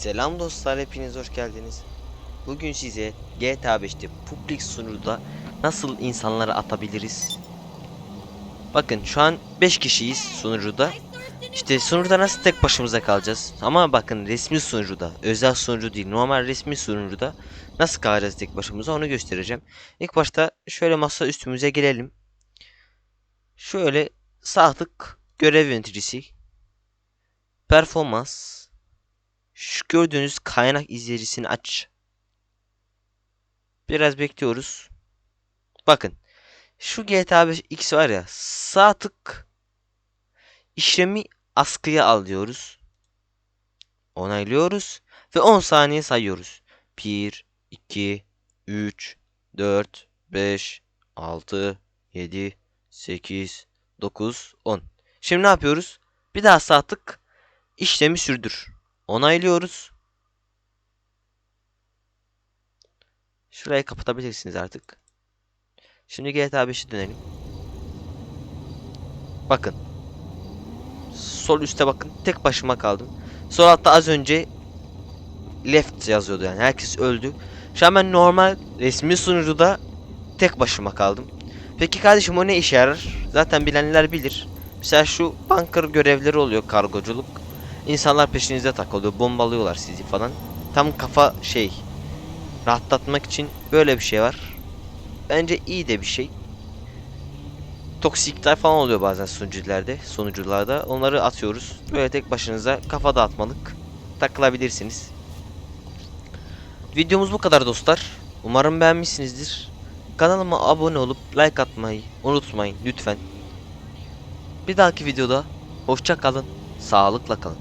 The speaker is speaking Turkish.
Selam dostlar hepiniz hoş geldiniz. Bugün size GTA 5'te public sunucuda nasıl insanları atabiliriz? Bakın şu an 5 kişiyiz sunucuda. İşte sunucuda nasıl tek başımıza kalacağız? Ama bakın resmi sunucuda, özel sunucu değil, normal resmi sunucuda nasıl kalacağız tek başımıza onu göstereceğim. İlk başta şöyle masa üstümüze gelelim. Şöyle sağ tık görev yöneticisi, performans, şu gördüğünüz kaynak izleyicisini aç. Biraz bekliyoruz. Bakın. Şu GTA 5 X var ya. Sağ tık işlemi askıya al diyoruz. Onaylıyoruz. Ve 10 saniye sayıyoruz. 1, 2, 3, 4, 5, 6, 7, 8, 9, 10. Şimdi ne yapıyoruz? Bir daha sağ tık işlemi sürdür. Onaylıyoruz. Şurayı kapatabilirsiniz artık. Şimdi GTA 5'e dönelim. Bakın. Sol üstte bakın. Tek başıma kaldım. Sol altta az önce left yazıyordu yani. Herkes öldü. Şu an ben normal resmi sunucuda tek başıma kaldım. Peki kardeşim o ne işe yarar? Zaten bilenler bilir. Mesela şu bunker görevleri oluyor kargoculuk. İnsanlar peşinizde takılıyor. Bombalıyorlar sizi falan. Tam kafa şey. Rahatlatmak için böyle bir şey var. Bence iyi de bir şey. Toksikler falan oluyor bazen sunucularda, sunucularda. Onları atıyoruz. Böyle tek başınıza kafa dağıtmalık takılabilirsiniz. Videomuz bu kadar dostlar. Umarım beğenmişsinizdir. Kanalıma abone olup like atmayı unutmayın lütfen. Bir dahaki videoda hoşça kalın, sağlıkla kalın.